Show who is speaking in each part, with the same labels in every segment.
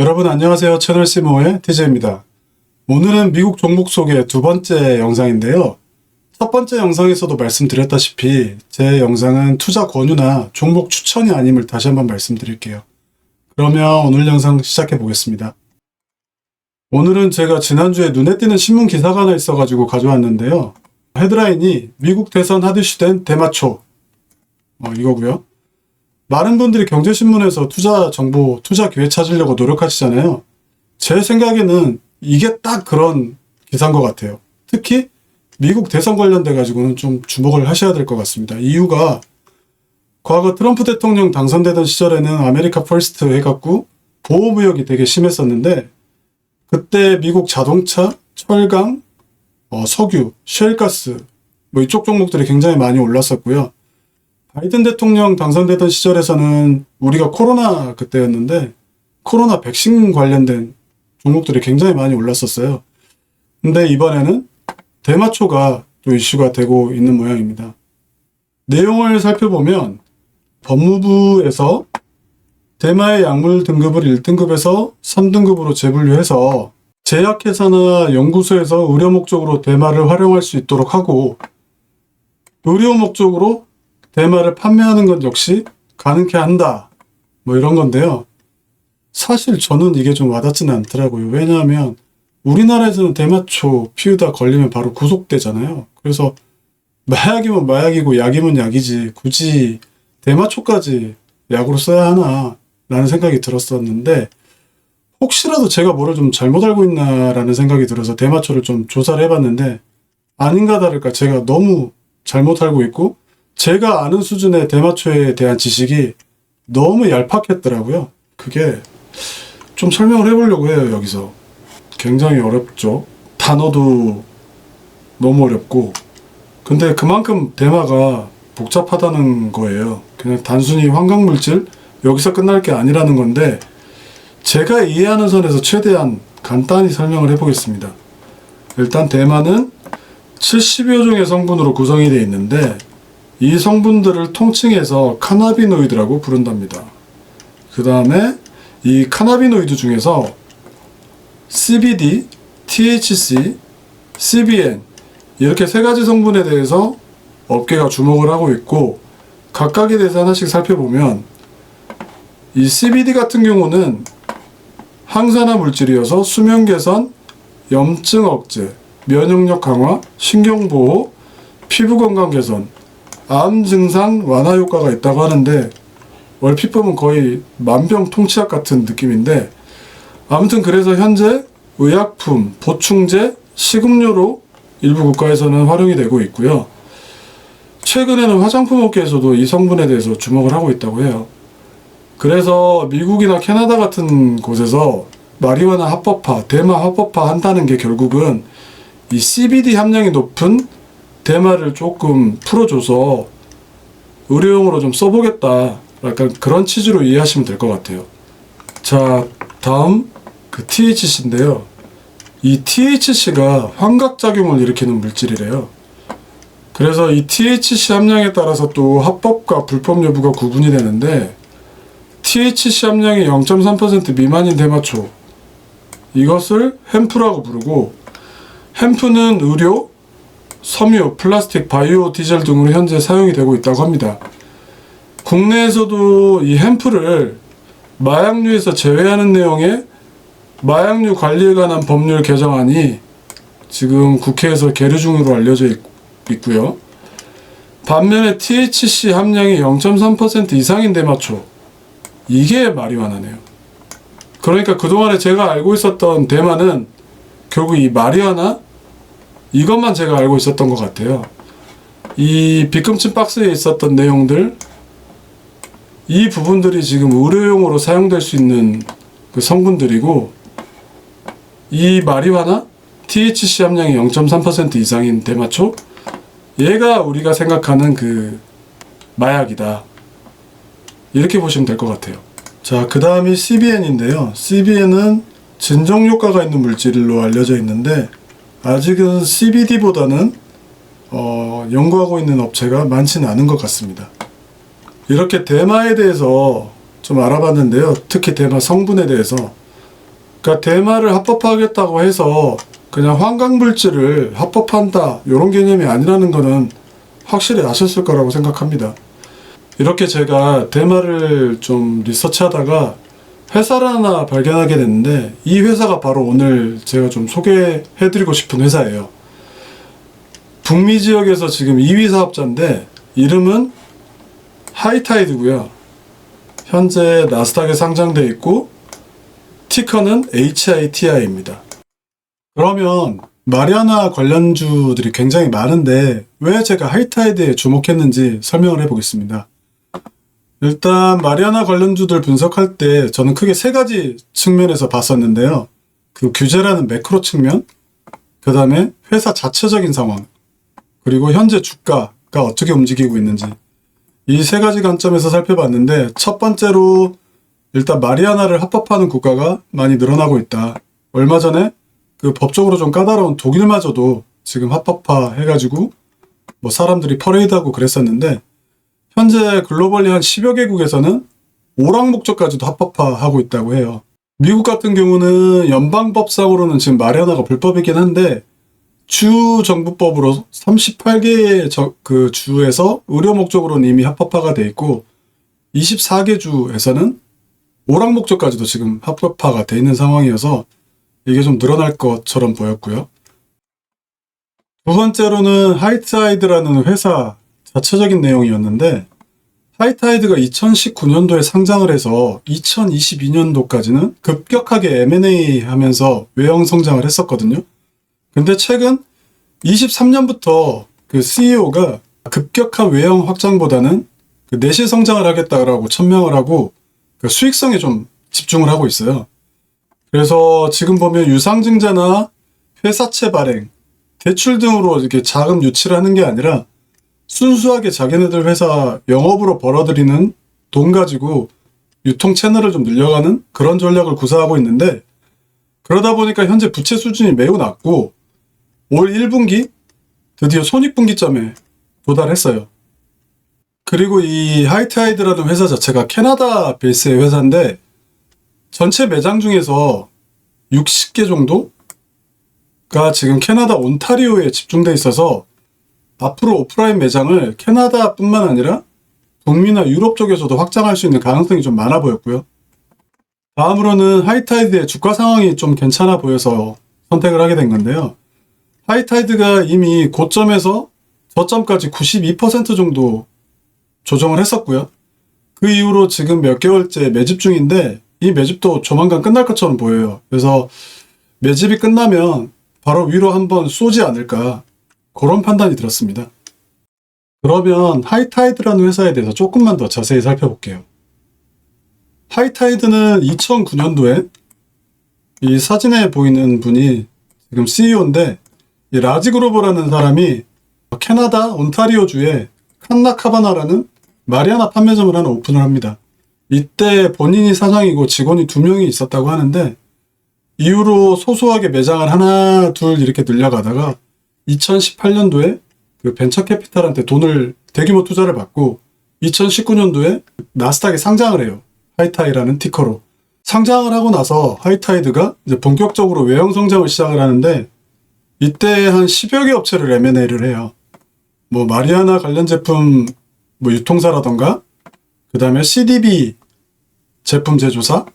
Speaker 1: 여러분 안녕하세요. 채널 시모의 TJ입니다. 오늘은 미국 종목 소개 두 번째 영상인데요. 첫 번째 영상에서도 말씀드렸다시피 제 영상은 투자 권유나 종목 추천이 아님을 다시 한번 말씀드릴게요. 그러면 오늘 영상 시작해 보겠습니다. 오늘은 제가 지난주에 눈에 띄는 신문 기사가 하나 있어가지고 가져왔는데요. 헤드라인이 미국 대선 하드시된 대마초 어, 이거고요. 많은 분들이 경제신문에서 투자 정보, 투자 기회 찾으려고 노력하시잖아요. 제 생각에는 이게 딱 그런 기사인 것 같아요. 특히 미국 대선 관련돼 가지고는 좀 주목을 하셔야 될 것 같습니다. 이유가 과거 트럼프 대통령 당선되던 시절에는 아메리카 퍼스트 해갖고 보호무역이 되게 심했었는데 그때 미국 자동차, 철강, 어, 석유, 쉘가스 뭐 이쪽 종목들이 굉장히 많이 올랐었고요. 바이든 대통령 당선되던 시절에서는 우리가 코로나 그때였는데 코로나 백신 관련된 종목들이 굉장히 많이 올랐었어요. 근데 이번에는 대마초가 또 이슈가 되고 있는 모양입니다. 내용을 살펴보면 법무부에서 대마의 약물 등급을 1등급에서 3등급으로 재분류해서 제약회사나 연구소에서 의료 목적으로 대마를 활용할 수 있도록 하고 의료 목적으로 대마를 판매하는 것 역시 가능케 한다. 뭐 이런 건데요. 사실 저는 이게 좀 와닿지는 않더라고요. 왜냐하면 우리나라에서는 대마초 피우다 걸리면 바로 구속되잖아요. 그래서 마약이면 마약이고 약이면 약이지 굳이 대마초까지 약으로 써야 하나 라는 생각이 들었었는데 혹시라도 제가 뭐를 좀 잘못 알고 있나라는 생각이 들어서 대마초를 좀 조사를 해봤는데 아닌가 다를까 제가 너무 잘못 알고 있고 제가 아는 수준의 대마초에 대한 지식이 너무 얄팍했더라고요. 그게 좀 설명을 해보려고 해요, 여기서. 굉장히 어렵죠. 단어도 너무 어렵고. 근데 그만큼 대마가 복잡하다는 거예요. 그냥 단순히 환각물질, 여기서 끝날 게 아니라는 건데, 제가 이해하는 선에서 최대한 간단히 설명을 해보겠습니다. 일단 대마는 70여 종의 성분으로 구성이 되어 있는데, 이 성분들을 통칭해서 카나비노이드라고 부른답니다. 그 다음에 이 카나비노이드 중에서 CBD, THC, CBN 이렇게 세 가지 성분에 대해서 업계가 주목을 하고 있고 각각에 대해서 하나씩 살펴보면 이 CBD 같은 경우는 항산화 물질이어서 수면 개선, 염증 억제, 면역력 강화, 신경 보호, 피부 건강 개선, 암 증상 완화 효과가 있다고 하는데 보면 거의 만병통치약 같은 느낌인데 아무튼 그래서 현재 의약품, 보충제, 식음료로 일부 국가에서는 활용이 되고 있고요. 최근에는 화장품 업계에서도 이 성분에 대해서 주목을 하고 있다고 해요. 그래서 미국이나 캐나다 같은 곳에서 마리화나 합법화, 대마 합법화 한다는 게 결국은 이 CBD 함량이 높은 대마를 조금 풀어줘서 의료용으로 좀 써보겠다. 약간 그런 취지로 이해하시면 될 것 같아요. 자, 다음 그 THC인데요. 이 THC가 환각작용을 일으키는 물질이래요. 그래서 이 THC 함량에 따라서 또 합법과 불법 여부가 구분이 되는데 THC 함량이 0.3% 미만인 대마초 이것을 햄프라고 부르고 햄프는 의료, 섬유, 플라스틱, 바이오 디젤 등으로 현재 사용이 되고 있다고 합니다. 국내에서도 이 햄프를 마약류에서 제외하는 내용의 마약류 관리에 관한 법률 개정안이 지금 국회에서 계류 중으로 알려져 있, 있고요. 반면에 THC 함량이 0.3% 이상인 대마초 이게 마리화나네요. 그러니까 그동안에 제가 알고 있었던 대마는 결국 이 마리화나 이것만 제가 알고 있었던 것 같아요. 이 빗금치 박스에 있었던 내용들, 이 부분들이 지금 의료용으로 사용될 수 있는 그 성분들이고, 이 마리화나 THC 함량이 0.3% 이상인 대마초, 얘가 우리가 생각하는 그 마약이다. 이렇게 보시면 될 것 같아요. 자, 그 다음이 CBN인데요. CBN은 진정 효과가 있는 물질로 알려져 있는데, 아직은 CBD보다는 어, 연구하고 있는 업체가 많지는 않은 것 같습니다. 이렇게 대마에 대해서 좀 알아봤는데요. 특히 대마 성분에 대해서 그러니까 대마를 합법화하겠다고 해서 그냥 환강물질을 합법한다 이런 개념이 아니라는 거는 확실히 아셨을 거라고 생각합니다. 이렇게 제가 대마를 좀 리서치하다가 회사를 하나 발견하게 됐는데 이 회사가 바로 오늘 제가 좀 소개해드리고 싶은 회사예요. 북미 지역에서 지금 2위 사업자인데 이름은 하이타이드고요. 현재 나스닥에 상장돼 있고 티커는 HITI입니다. 그러면 마리아나 관련주들이 굉장히 많은데 왜 제가 하이타이드에 주목했는지 설명을 해보겠습니다. 일단 마리아나 관련주들 분석할 때 저는 크게 세 가지 측면에서 봤었는데요. 그 규제라는 매크로 측면, 그 다음에 회사 자체적인 상황, 그리고 현재 주가가 어떻게 움직이고 있는지 이 세 가지 관점에서 살펴봤는데 첫 번째로 일단 마리아나를 합법화하는 국가가 많이 늘어나고 있다. 얼마 전에 그 법적으로 좀 까다로운 독일마저도 지금 합법화 해가지고 뭐 사람들이 퍼레이드하고 그랬었는데 현재 글로벌리 한 10여 개국에서는 오락 목적까지도 합법화하고 있다고 해요. 미국 같은 경우는 연방법상으로는 지금 마리아나가 불법이긴 한데 주 정부법으로 38개의 저- 그 주에서 의료 목적으로는 이미 합법화가 돼 있고 24개 주에서는 오락 목적까지도 지금 합법화가 돼 있는 상황이어서 이게 좀 늘어날 것처럼 보였고요. 두 번째로는 하이트하이드라는 회사 자체적인 내용이었는데 하이타이드가 2019년도에 상장을 해서 2022년도까지는 급격하게 M&A 하면서 외형 성장을 했었거든요. 근데 최근 23년부터 그 CEO가 급격한 외형 확장보다는 그 내실 성장을 하겠다라고 천명을 하고 그 수익성에 좀 집중을 하고 있어요. 그래서 지금 보면 유상증자나 회사채 발행, 대출 등으로 이렇게 자금 유치를 하는 게 아니라 순수하게 자기네들 회사 영업으로 벌어들이는 돈 가지고 유통 채널을 좀 늘려가는 그런 전략을 구사하고 있는데 그러다 보니까 현재 부채 수준이 매우 낮고 올 1분기 드디어 손익분기점에 도달했어요. 그리고 이 하이트하이드라는 회사 자체가 캐나다 베이스의 회사인데 전체 매장 중에서 60개 정도가 지금 캐나다 온타리오에 집중돼 있어서 앞으로 오프라인 매장을 캐나다뿐만 아니라 북미나 유럽 쪽에서도 확장할 수 있는 가능성이 좀 많아 보였고요. 다음으로는 하이타이드의 주가 상황이 좀 괜찮아 보여서 선택을 하게 된 건데요. 하이타이드가 이미 고점에서 저점까지 92% 정도 조정을 했었고요. 그 이후로 지금 몇 개월째 매집 중인데 이 매집도 조만간 끝날 것처럼 보여요. 그래서 매집이 끝나면 바로 위로 한번 쏘지 않을까 그런 판단이 들었습니다. 그러면 하이타이드라는 회사에 대해서 조금만 더 자세히 살펴볼게요. 하이타이드는 2009년도에 이 사진에 보이는 분이 지금 CEO인데 이 라지 그로버라는 사람이 캐나다 온타리오주에 칸나카바나라는 마리아나 판매점을 하나 오픈을 합니다. 이때 본인이 사장이고 직원이 두 명이 있었다고 하는데 이후로 소소하게 매장을 하나 둘 이렇게 늘려가다가 2018년도에 그 벤처 캐피탈한테 돈을 대규모 투자를 받고 2019년도에 나스닥에 상장을 해요. 하이타이라는 티커로. 상장을 하고 나서 하이타이드가 이제 본격적으로 외형 성장을 시작을 하는데 이때 한 10여 개 업체를 M&A를 해요. 뭐 마리아나 관련 제품 뭐 유통사라던가 그 다음에 CDB 제품 제조사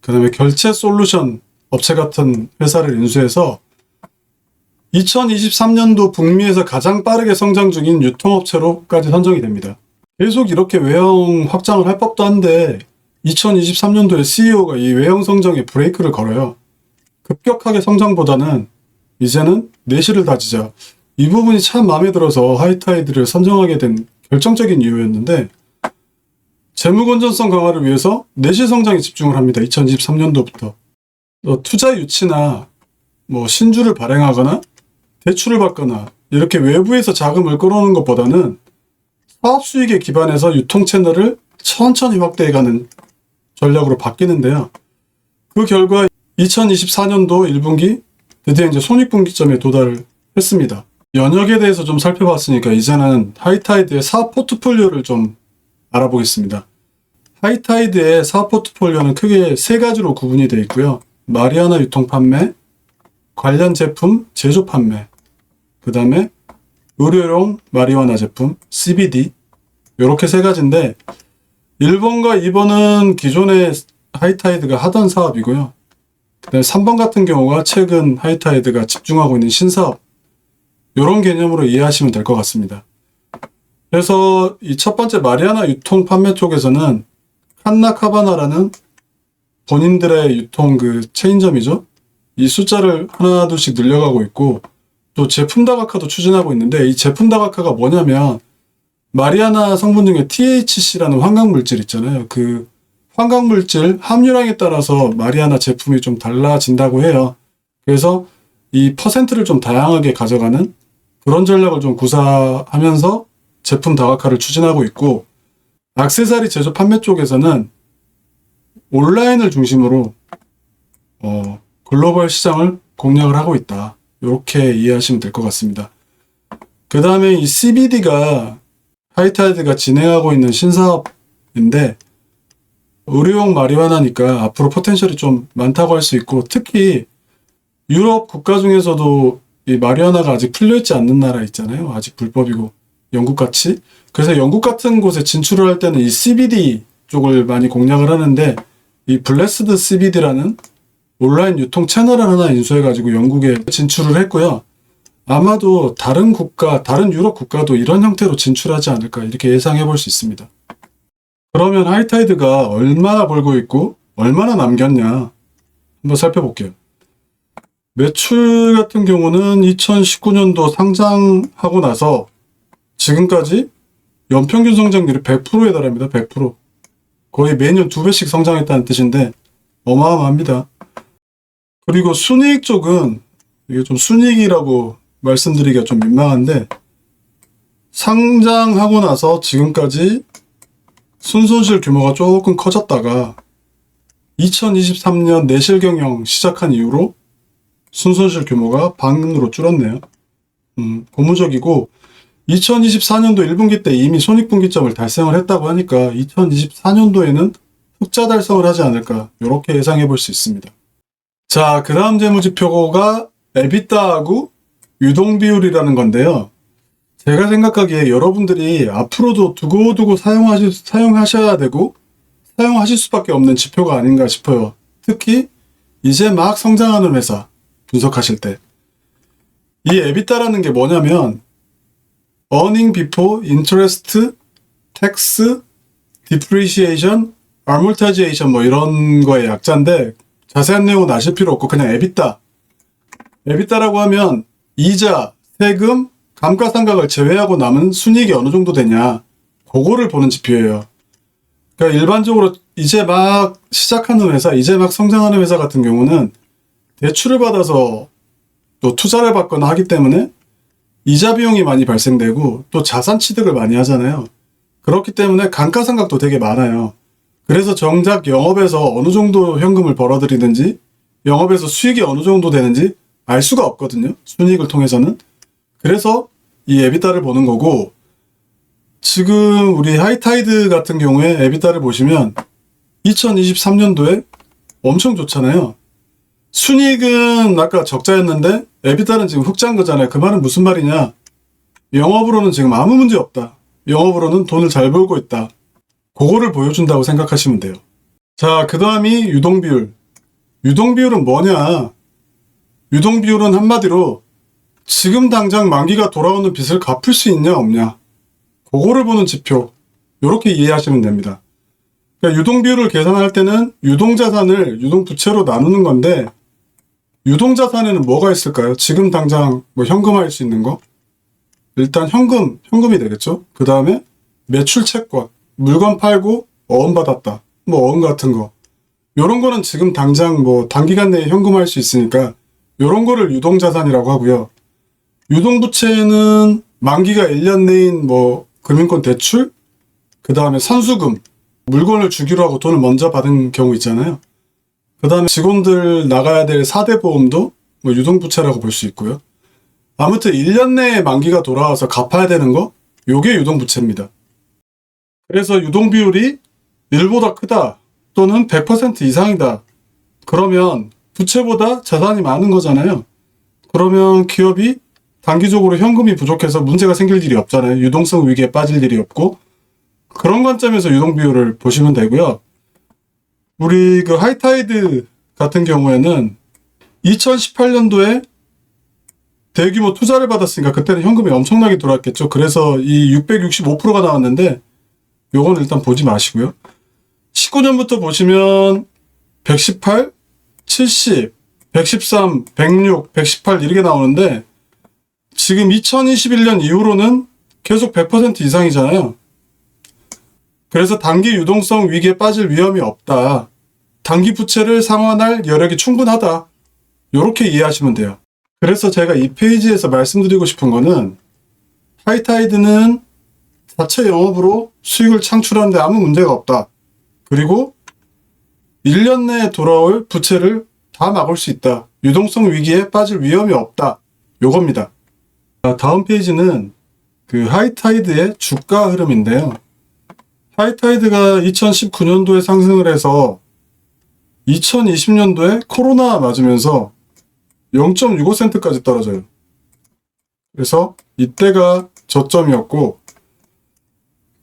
Speaker 1: 그 다음에 결제 솔루션 업체 같은 회사를 인수해서 2023년도 북미에서 가장 빠르게 성장 중인 유통업체로까지 선정이 됩니다. 계속 이렇게 외형 확장을 할 법도 한데 2023년도에 CEO가 이 외형 성장에 브레이크를 걸어요. 급격하게 성장보다는 이제는 내실을 다지자. 이 부분이 참 마음에 들어서 하이타이드를 선정하게 된 결정적인 이유였는데 재무 건전성 강화를 위해서 내실 성장에 집중을 합니다. 2023년도부터. 투자 유치나 뭐 신주를 발행하거나 대출을 받거나 이렇게 외부에서 자금을 끌어오는 것보다는 사업 수익에 기반해서 유통 채널을 천천히 확대해가는 전략으로 바뀌는데요. 그 결과 2024년도 1분기 드디어 이제 손익분기점에 도달을 했습니다. 연역에 대해서 좀 살펴봤으니까 이제는 하이타이드의 사업 포트폴리오를 좀 알아보겠습니다. 하이타이드의 사업 포트폴리오는 크게 세 가지로 구분이 되어 있고요. 마리아나 유통 판매, 관련 제품 제조 판매, 그 다음에 의료용 마리화나 제품 CBD 요렇게 세 가지인데 1번과 2번은 기존에 하이타이드가 하던 사업이고요. 그다음에 3번 같은 경우가 최근 하이타이드가 집중하고 있는 신사업 요런 개념으로 이해하시면 될 것 같습니다. 그래서 이 첫 번째 마리아나 유통 판매 쪽에서는 칸나 카바나라는 본인들의 유통 그 체인점이죠. 이 숫자를 하나 둘씩 늘려가고 있고 또 제품 다각화도 추진하고 있는데 이 제품 다각화가 뭐냐면 마리아나 성분 중에 THC라는 환각 물질 있잖아요. 그 환각 물질 함유량에 따라서 마리아나 제품이 좀 달라진다고 해요. 그래서 이 퍼센트를 좀 다양하게 가져가는 그런 전략을 좀 구사하면서 제품 다각화를 추진하고 있고 액세서리 제조 판매 쪽에서는 온라인을 중심으로 어, 글로벌 시장을 공략을 하고 있다. 이렇게 이해하시면 될 것 같습니다. 그 다음에 이 CBD가 하이타이드가 진행하고 있는 신사업인데 의료용 마리화나니까 앞으로 포텐셜이 좀 많다고 할 수 있고 특히 유럽 국가 중에서도 이 마리화나가 아직 풀려있지 않는 나라 있잖아요. 아직 불법이고 영국 같이 그래서 영국 같은 곳에 진출을 할 때는 이 CBD 쪽을 많이 공략을 하는데 이 블레스드 CBD라는 온라인 유통 채널을 하나 인수해가지고 영국에 진출을 했고요. 아마도 다른 국가, 다른 유럽 국가도 이런 형태로 진출하지 않을까 이렇게 예상해 볼 수 있습니다. 그러면 하이타이드가 얼마나 벌고 있고 얼마나 남겼냐 한번 살펴볼게요. 매출 같은 경우는 2019년도 상장하고 나서 지금까지 연평균 성장률이 100%에 달합니다. 100%. 거의 매년 두 배씩 성장했다는 뜻인데 어마어마합니다. 그리고 순이익 쪽은 이게 좀 순이익이라고 말씀드리기가 좀 민망한데 상장하고 나서 지금까지 순손실 규모가 조금 커졌다가 2023년 내실 경영 시작한 이후로 순손실 규모가 반으로 줄었네요. 음, 고무적이고 2024년도 1분기 때 이미 손익분기점을 달성을 했다고 하니까 2024년도에는 흑자 달성을 하지 않을까 이렇게 예상해 볼 수 있습니다. 자, 그 다음 재무지표가 에비타하고 유동비율이라는 건데요. 제가 생각하기에 여러분들이 앞으로도 두고두고 사용하시, 사용하셔야 되고 사용하실 수밖에 없는 지표가 아닌가 싶어요. 특히 이제 막 성장하는 회사 분석하실 때. 이 에비타라는 게 뭐냐면 earning before interest, tax, depreciation, amortization 뭐 이런 거의 약자인데 자세한 내용은 아실 필요 없고 그냥 에비타. 에비타라고 하면 이자, 세금, 감가상각을 제외하고 남은 순이익이 어느 정도 되냐. 그거를 보는 지표예요. 그러니까 일반적으로 이제 막 시작하는 회사, 이제 막 성장하는 회사 같은 경우는 대출을 받아서 또 투자를 받거나 하기 때문에 이자 비용이 많이 발생되고 또 자산 취득을 많이 하잖아요. 그렇기 때문에 감가상각도 되게 많아요. 그래서 정작 영업에서 어느 정도 현금을 벌어들이는지 영업에서 수익이 어느 정도 되는지 알 수가 없거든요. 순이익을 통해서는. 그래서 이 에비타를 보는 거고 지금 우리 하이타이드 같은 경우에 에비타를 보시면 2023년도에 엄청 좋잖아요. 순이익은 아까 적자였는데 에비타는 지금 흑자인 거잖아요. 그 말은 무슨 말이냐? 영업으로는 지금 아무 문제 없다. 영업으로는 돈을 잘 벌고 있다. 그거를 보여준다고 생각하시면 돼요. 자, 그 다음이 유동 비율. 유동 비율은 뭐냐? 유동 비율은 한마디로 지금 당장 만기가 돌아오는 빚을 갚을 수 있냐 없냐. 그거를 보는 지표. 이렇게 이해하시면 됩니다. 그러니까 유동 비율을 계산할 때는 유동 자산을 유동 부채로 나누는 건데 유동 자산에는 뭐가 있을까요? 지금 당장 뭐 현금화할 수 있는 거? 일단 현금, 현금이 되겠죠? 그 다음에 매출 채권, 물건 팔고 어음 받았다. 뭐 어음 같은 거. 요런 거는 지금 당장 뭐 단기간 내에 현금화할 수 있으니까 요런 거를 유동자산이라고 하고요. 유동부채는 만기가 1년 내인 뭐 금융권 대출, 그 다음에 선수금, 물건을 주기로 하고 돈을 먼저 받은 경우 있잖아요. 그 다음에 직원들 나가야 될 4대 보험도 뭐 유동부채라고 볼 수 있고요. 아무튼 1년 내에 만기가 돌아와서 갚아야 되는 거, 요게 유동부채입니다. 그래서 유동 비율이 1보다 크다 또는 100% 이상이다. 그러면 부채보다 자산이 많은 거잖아요. 그러면 기업이 단기적으로 현금이 부족해서 문제가 생길 일이 없잖아요. 유동성 위기에 빠질 일이 없고 그런 관점에서 유동 비율을 보시면 되고요. 우리 그 하이타이드 같은 경우에는 2018년도에 대규모 투자를 받았으니까 그때는 현금이 엄청나게 들어왔겠죠. 그래서 이 665%가 나왔는데 요건 일단 보지 마시고요. 19년부터 보시면 118, 70, 113, 106, 118 이렇게 나오는데 지금 2021년 이후로는 계속 100% 이상이잖아요. 그래서 단기 유동성 위기에 빠질 위험이 없다. 단기 부채를 상환할 여력이 충분하다. 이렇게 이해하시면 돼요. 그래서 제가 이 페이지에서 말씀드리고 싶은 거는 하이타이드는 자체 영업으로 수익을 창출하는데 아무 문제가 없다. 그리고 1년 내에 돌아올 부채를 다 막을 수 있다. 유동성 위기에 빠질 위험이 없다. 요겁니다. 자, 다음 페이지는 그 하이타이드의 주가 흐름인데요. 하이타이드가 2019년도에 상승을 해서 2020년도에 코로나 맞으면서 0.65센트까지 떨어져요. 그래서 이때가 저점이었고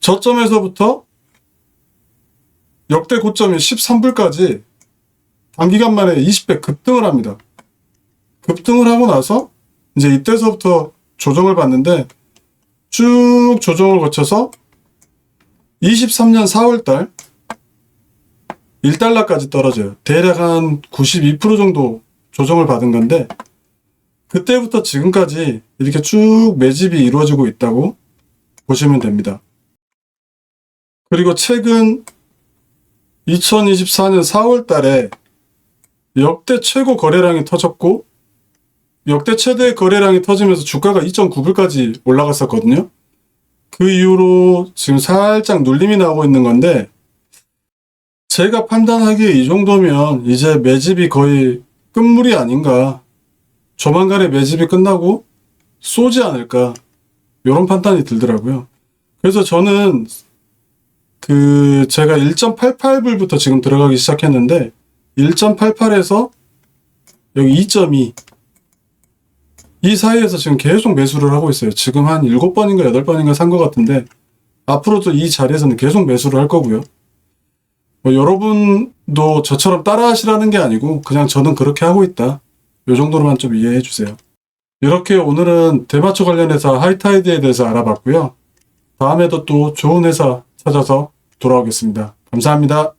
Speaker 1: 저점에서부터 역대 고점인 13불까지 단기간 만에 20배 급등을 합니다. 급등을 하고 나서 이제 이때서부터 조정을 받는데 쭉 조정을 거쳐서 23년 4월달 1달러까지 떨어져요. 대략 한 92% 정도 조정을 받은 건데 그때부터 지금까지 이렇게 쭉 매집이 이루어지고 있다고 보시면 됩니다. 그리고 최근 2024년 4월 달에 역대 최고 거래량이 터졌고 역대 최대 거래량이 터지면서 주가가 2.9불까지 올라갔었거든요. 그 이후로 지금 살짝 눌림이 나오고 있는 건데 제가 판단하기에 이 정도면 이제 매집이 거의 끝물이 아닌가. 조만간에 매집이 끝나고 쏘지 않을까. 이런 판단이 들더라고요. 그래서 저는 그 제가 1.88불부터 지금 들어가기 시작했는데 1.88에서 여기 2.2. 이 사이에서 지금 계속 매수를 하고 있어요. 지금 한 7번인가 8번인가 산 것 같은데 앞으로도 이 자리에서는 계속 매수를 할 거고요. 뭐 여러분도 저처럼 따라 하시라는 게 아니고 그냥 저는 그렇게 하고 있다. 요 정도로만 좀 이해해 주세요. 이렇게 오늘은 대마초 관련해서 하이타이드에 대해서 알아봤고요. 다음에도 또 좋은 회사 찾아서 돌아오겠습니다. 감사합니다.